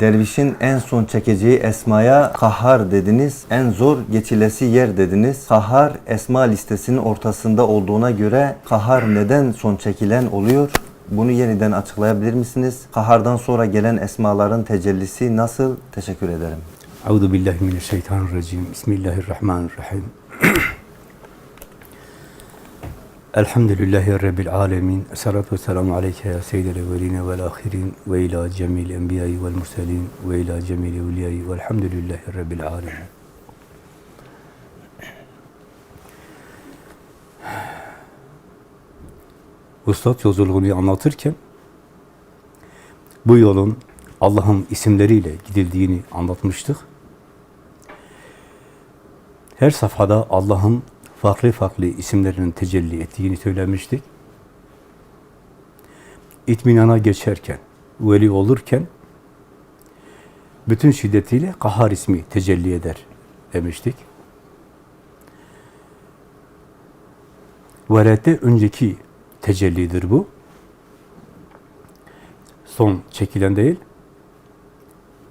Dervişin en son çekeceği esmaya kahhar dediniz. En zor geçilesi yer dediniz. Kahhar esma listesinin ortasında olduğuna göre kahhar neden son çekilen oluyor? Bunu yeniden açıklayabilir misiniz? Kahardan sonra gelen esmaların tecellisi nasıl? Teşekkür ederim. Euzu billahi mineşşeytanirracim. Bismillahirrahmanirrahim. Elhamdülillahi Rabbil alemin. Esselatu vesselamu aleyke ya seyyidel evveline vel ahirin ve ila cemil enbiyayı vel murselin ve ila cemil evliyayı velhamdülillahi Rabbil alemin. Vuslat yolculuğunu anlatırken bu yolun Allah'ın isimleriyle gidildiğini anlatmıştık. Her safhada Allah'ın farklı farklı isimlerinin tecelli ettiğini söylemiştik. İtminana geçerken, veli olurken bütün şiddetiyle kahar ismi tecelli eder demiştik. Velette önceki tecellidir bu. Son çekilen değil.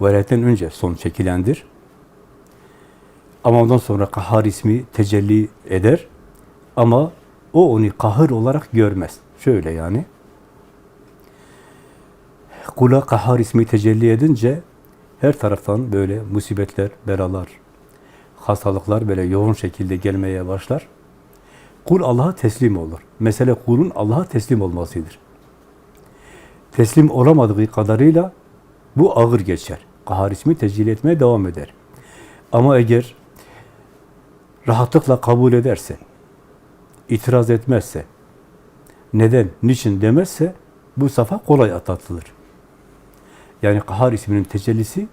Veletten önce son çekilendir. Ama ondan sonra kahar ismi tecelli eder. Ama o onu kahır olarak görmez. Şöyle yani. Kula kahar ismi tecelli edince her taraftan böyle musibetler, belalar, hastalıklar böyle yoğun şekilde gelmeye başlar. Kul Allah'a teslim olur. Mesele kulun Allah'a teslim olmasıdır. Teslim olamadığı kadarıyla bu ağır geçer. Kahar ismi tecelli etmeye devam eder. Ama eğer rahatlıkla kabul ederse, itiraz etmezse, neden, niçin demezse bu safa kolay atlatılır. Yani kahar isminin tecellisi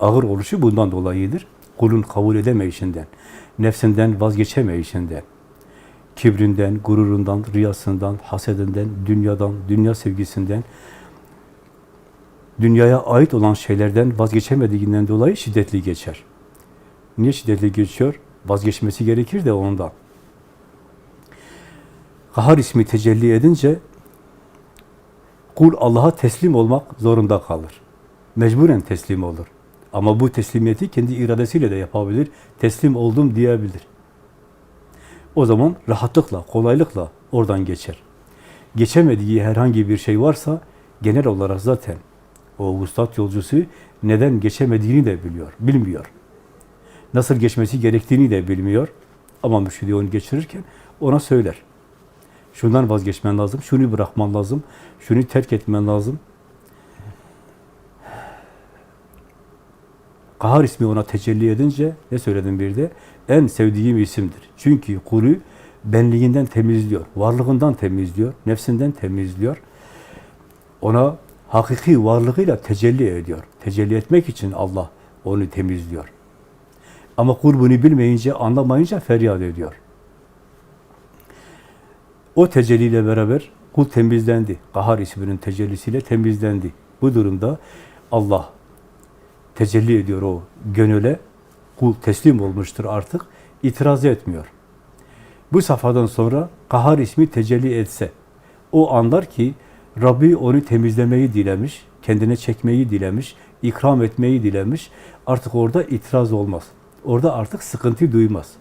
ağır oluşu bundan dolayıdır. Kulun kabul edemeyişinden, nefsinden vazgeçemeyişinden, kibrinden, gururundan, riyasından, hasedinden, dünyadan, dünya sevgisinden, dünyaya ait olan şeylerden vazgeçemediğinden dolayı şiddetli geçer. Niye şiddetli geçiyor? Vazgeçmesi gerekir de ondan. Kahar ismi tecelli edince kul Allah'a teslim olmak zorunda kalır. Mecburen teslim olur. Ama bu teslimiyeti kendi iradesiyle de yapabilir. Teslim oldum diyebilir. O zaman rahatlıkla, kolaylıkla oradan geçer. Geçemediği herhangi bir şey varsa genel olarak zaten o vuslat yolcusu neden geçemediğini de biliyor, bilmiyor. Nasıl geçmesi gerektiğini de bilmiyor. Ama mürşidi onu geçirirken ona söyler. Şundan vazgeçmen lazım, şunu bırakman lazım, şunu terk etmen lazım. Kahar ismi ona tecelli edince ne söyledim bir de? En sevdiğim isimdir. Çünkü kulu benliğinden temizliyor, varlığından temizliyor, nefsinden temizliyor. Ona hakiki varlığıyla tecelli ediyor. Tecelli etmek için Allah onu temizliyor. Ama kul bunu bilmeyince, anlamayınca feryat ediyor. O tecelliyle beraber kul temizlendi. Kahar isminin tecellisiyle temizlendi. Bu durumda Allah tecelli ediyor o gönüle. Kul teslim olmuştur artık. itiraz etmiyor. Bu safhadan sonra kahar ismi tecelli etse, o anlar ki Rabbi onu temizlemeyi dilemiş, kendine çekmeyi dilemiş, ikram etmeyi dilemiş. Artık orada itiraz olmaz. Orada artık sıkıntı duymaz.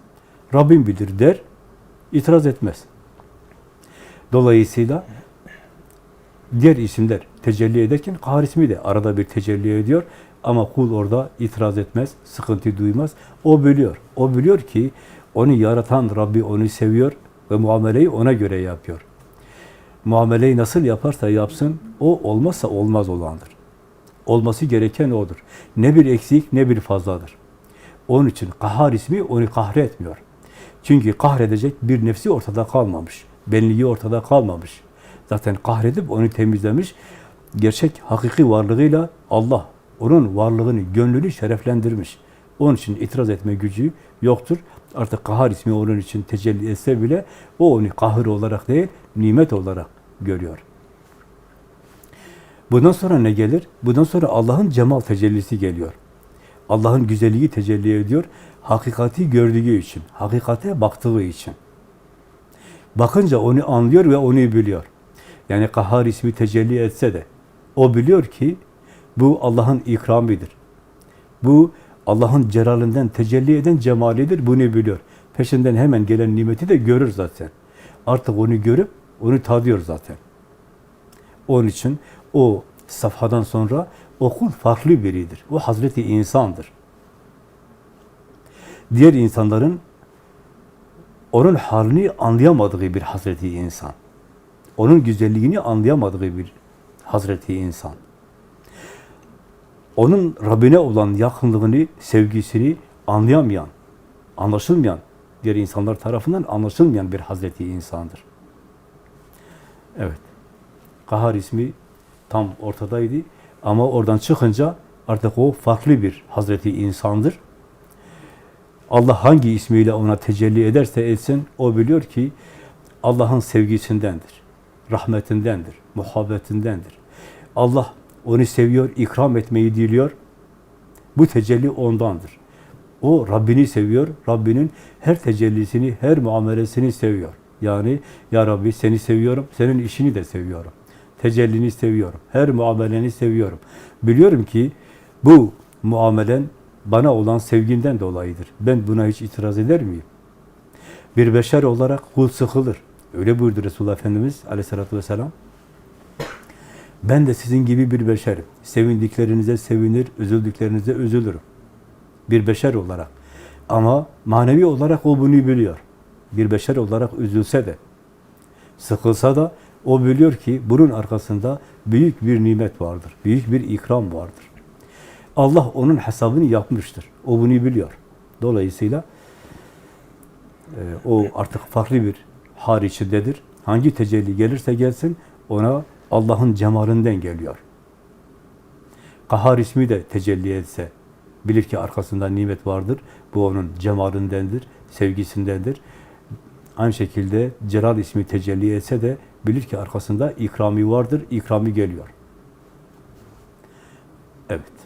Rabbim bilir der, itiraz etmez. Dolayısıyla diğer isimler tecelli ederken kahar ismi de arada bir tecelli ediyor. Ama kul orada itiraz etmez, sıkıntı duymaz. O biliyor. O biliyor ki onu yaratan Rabbi onu seviyor ve muameleyi ona göre yapıyor. Muameleyi nasıl yaparsa yapsın, o olmazsa olmaz olandır. Olması gereken odur. Ne bir eksik ne bir fazladır. Onun için kahar ismi onu kahretmiyor. Çünkü kahredecek bir nefsi ortada kalmamış. Benliği ortada kalmamış. Zaten kahredip onu temizlemiş. Gerçek, hakiki varlığıyla Allah onun varlığını, gönlünü şereflendirmiş. Onun için itiraz etme gücü yoktur. Artık kahar ismi onun için tecelli etse bile o onu kahır olarak değil, nimet olarak görüyor. Bundan sonra ne gelir? Bundan sonra Allah'ın cemal tecellisi geliyor. Allah'ın güzelliği tecelli ediyor. Hakikati gördüğü için, hakikate baktığı için. Bakınca onu anlıyor ve onu biliyor. Yani kahar ismi tecelli etse de o biliyor ki Bu Allah'ın ikramidir. Bu Allah'ın celalinden tecelli eden cemalidir. Bunu biliyor. Peşinden hemen gelen nimeti de görür zaten. Artık onu görüp onu tadıyor zaten. Onun için o safhadan sonra okul farklı biridir. O Hazreti insandır. Diğer insanların onun halini anlayamadığı bir Hazreti insan. Onun güzelliğini anlayamadığı bir Hazreti insan. Onun Rabbine olan yakınlığını, sevgisini anlayamayan, anlaşılmayan, diğer insanlar tarafından anlaşılmayan bir Hazreti insandır. Evet. Kahar ismi tam ortadaydı ama oradan çıkınca artık o farklı bir Hazreti insandır. Allah hangi ismiyle ona tecelli ederse etsin, o biliyor ki Allah'ın sevgisindendir, rahmetindendir, muhabbetindendir. Allah onu seviyor, ikram etmeyi diliyor. Bu tecelli ondandır. O Rabbini seviyor, Rabbinin her tecellisini, her muamelesini seviyor. Yani ya Rabbi seni seviyorum, senin işini de seviyorum. Tecellini seviyorum, her muameleni seviyorum. Biliyorum ki bu muamelen bana olan sevginden dolayıdır. Ben buna hiç itiraz eder miyim? Bir beşer olarak kul sıkılır. Öyle buyurdu Resulullah Efendimiz aleyhissalatü vesselam. Ben de sizin gibi bir beşerim. Sevindiklerinize sevinir, üzüldüklerinize üzülürüm. Bir beşer olarak. Ama manevi olarak o bunu biliyor. Bir beşer olarak üzülse de, sıkılsa da o biliyor ki bunun arkasında büyük bir nimet vardır. Büyük bir ikram vardır. Allah onun hesabını yapmıştır. O bunu biliyor. Dolayısıyla e, o artık farklı bir hal içindedir. Hangi tecelli gelirse gelsin ona Allah'ın cemalinden geliyor. Kahar ismi de tecelli etse bilir ki arkasında nimet vardır. Bu onun cemalindendir, sevgisindendir. Aynı şekilde Celal ismi tecelli etse de bilir ki arkasında ikrami vardır, ikrami geliyor. Evet.